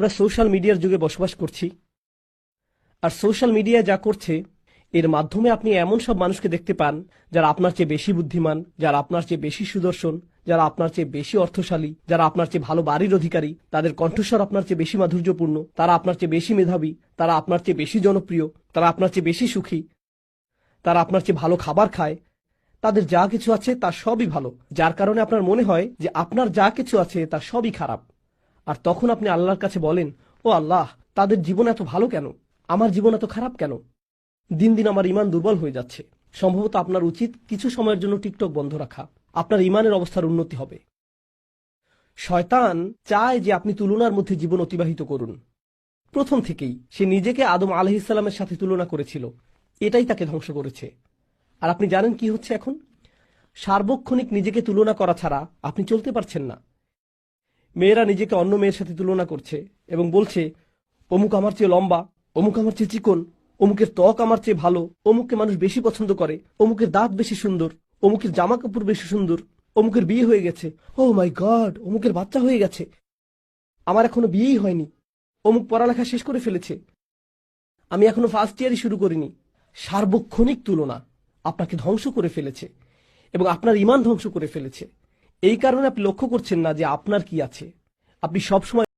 আমরা সোশ্যাল মিডিয়ার যুগে বসবাস করছি। আর সোশ্যাল মিডিয়া যা করছে, এর মাধ্যমে আপনি এমন সব মানুষকে দেখতে পান, যারা আপনার চেয়ে বেশি বুদ্ধিমান, যারা আপনার চেয়ে বেশি সুদর্শন, যারা আপনার চেয়ে বেশি অর্থশালী, যারা আপনার চেয়ে ভালো বাড়ির অধিকারী, তাদের কণ্ঠস্বর আপনার চেয়ে বেশি মাধুর্যপূর্ণ, তারা আপনার চেয়ে বেশি মেধাবী, তারা আপনার চেয়ে বেশি জনপ্রিয়, তারা আপনার চেয়ে বেশি সুখী, তারা আপনার চেয়ে ভালো খাবার খায়। তাদের যা কিছু আছে তা সবই ভালো, যার কারণে আপনার মনে হয় যে আপনার যা কিছু আছে তা সবই খারাপ। আর তখন আপনি আল্লাহর কাছে বলেন, ও আল্লাহ, তাদের জীবন এত ভালো কেন? আমার জীবন এত খারাপ কেন? দিন দিন আমার ইমান দুর্বল হয়ে যাচ্ছে। সম্ভবত আপনার উচিত কিছু সময়ের জন্য টিকটক বন্ধ রাখা। আপনার ইমানের অবস্থার উন্নতি হবে। শয়তান চায় যে আপনি তুলনার মধ্যে জীবন অতিবাহিত করুন। প্রথম থেকেই সে নিজেকে আদম আলহিসাল্লামের সাথে তুলনা করেছিল। এটাই তাকে ধ্বংস করেছে। আর আপনি জানেন কি হচ্ছে এখন? সার্বক্ষণিক নিজেকে তুলনা করা ছাড়া আপনি চলতে পারছেন না। মেয়েরা নিজেকে অন্য মেয়ের সাথে তুলনা করছে এবং বলছে, অমুক আমার চেয়ে লম্বা, অমুক আমার চেয়ে চিকন, অমুকের ত্বক আমার চেয়ে ভালো, অমুককে মানুষ বেশি পছন্দ করে, অমুকের দাঁত বেশি সুন্দর, অমুকের জামা কাপড় বেশি সুন্দর, অমুকের বিয়ে হয়ে গেছে, ও মাই গড, অমুকের বাচ্চা হয়ে গেছে, আমার এখনও বিয়েই হয়নি, অমুক পড়ালেখা শেষ করে ফেলেছে, আমি এখনও ফার্স্ট ইয়ারই শুরু করিনি, সার্বক্ষণিক তুলনা আপনাকে ধ্বংস করে ফেলেছে এবং আপনার ইমান ধ্বংস করে ফেলেছে। এই কারণে আপনি লক্ষ্য করছেন না যে আপনার কি আছে। আপনি সবসময়